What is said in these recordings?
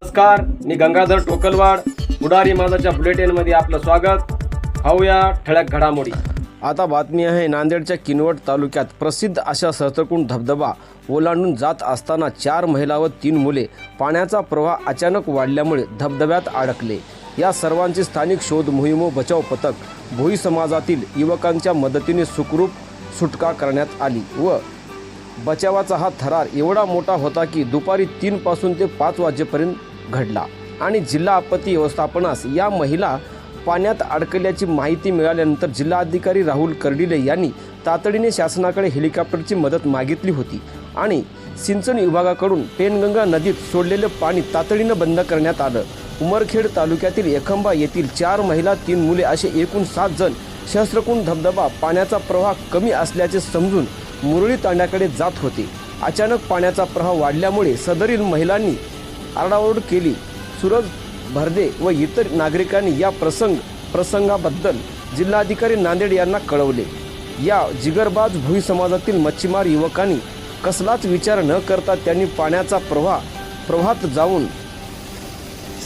नमस्कार मी गंगाधर टोकलवाड पुढारी माझाच्या बुलेटिनमध्ये आपलं स्वागत. पाहूया ठळक घडामोडी. आता बातमी आहे नांदेडच्या किनवट तालुक्यात प्रसिद्ध अशा सहस्त्रकुंड धबधबा ओलांडून जात असताना चार महिला व तीन मुले पाण्याचा प्रवाह अचानक वाढल्यामुळे धबधब्यात अडकले. या सर्वांची स्थानिक शोध मोहीम व बचाव पथक भोई समाजातील युवकांच्या मदतीने सुखरूप सुटका करण्यात आली व बचावाचा हा थरार एवढा मोठा होता की दुपारी तीनपासून ते पाच वाजेपर्यंत घडला. आणि जिल्हा आपत्ती व्यवस्थापनास या महिला पाण्यात अडकल्याची माहिती मिळाल्यानंतर जिल्हाधिकारी राहुल कर्डिले यांनी तातडीने शासनाकडे हेलिकॉप्टरची मदत मागितली होती आणि सिंचन विभागाकडून पेनगंगा नदीत सोडलेले पाणी तातडीनं बंद करण्यात आलं. उमरखेड तालुक्यातील एकंबा येथील चार महिला तीन मुले असे एकूण सात जण सहस्रकुंड धबधबा पाण्याचा प्रवाह कमी असल्याचे समजून मुरळी तांड्याकडे जात होते. अचानक पाण्याचा प्रवाह वाढल्यामुळे सदरील महिलांनी आरडाओरड केली. सुरज भरदे व इतर नागरिकांनी या प्रसंग प्रसंगाबद्दल जिल्हाधिकारी नांदेड यांना कळवले. या जिगरबाज भुई समाजातील मच्छीमार युवकांनी कसलाच विचार न करता त्यांनी पाण्याचा प्रवाह प्रवाहात जाऊन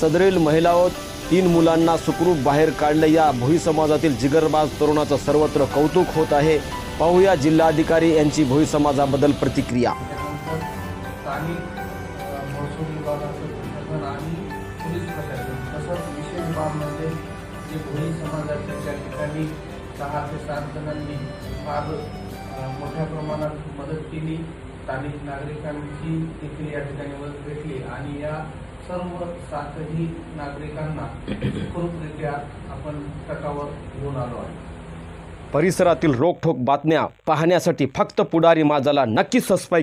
सदरील महिला व तीन मुलांना सुखरूप बाहेर काढलं. या भुई समाजातील जिगरबाज तरुणाचं सर्वत्र कौतुक होत आहे. पाहूया जिल्हाधिकारी यांची भोई समाजाबद्दल प्रतिक्रिया. त्यानंतर स्थानिक महसूल विभागाचं प्रशासन आणि तसंच विशेष बाब म्हणजे जे भोई समाजाच्या त्या ठिकाणी सहा ते सात जणांनी फार मोठ्या प्रमाणात मदत केली स्थानिक नागरिकांची देखील या ठिकाणी मदत भेटली आणि या सर्व सातही नागरिकांना सुखरूपरित्या आपण टकावर घेऊन आलो आहे परिसरातील रोखोक बातम्या पाहण्यासाठी फक्त पुढारी माझाला नक्की सबस्क्राईब